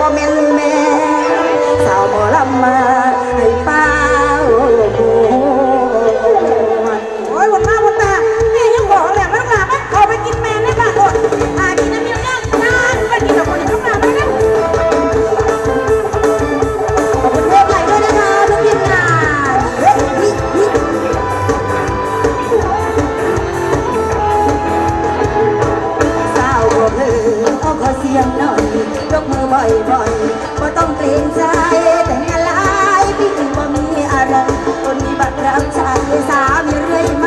บ่แม่นแม่สาวหมอลำมาให้ป้าโอ้โหโอ้ยวันหน้าวันตาแม่ยังบอกเลยมันกลับมันเขาไปกินแม่ในบ้านคนอากินน้ำมียวย่างทานไปกินกับคนที่ต้องกบมานะขอบคุณเพื่ใหม่ด้วยนะคะทุกทีงานสาวบอกเลยขอเสียงหน่อยยกมือ บ่อยๆบ่ต้องเปลี่ยนใจแต่งงานหลายปีบ่มีอะไรคนมีบัตรรับใช้สามีเรื่อย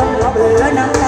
ลงเรือน้ำ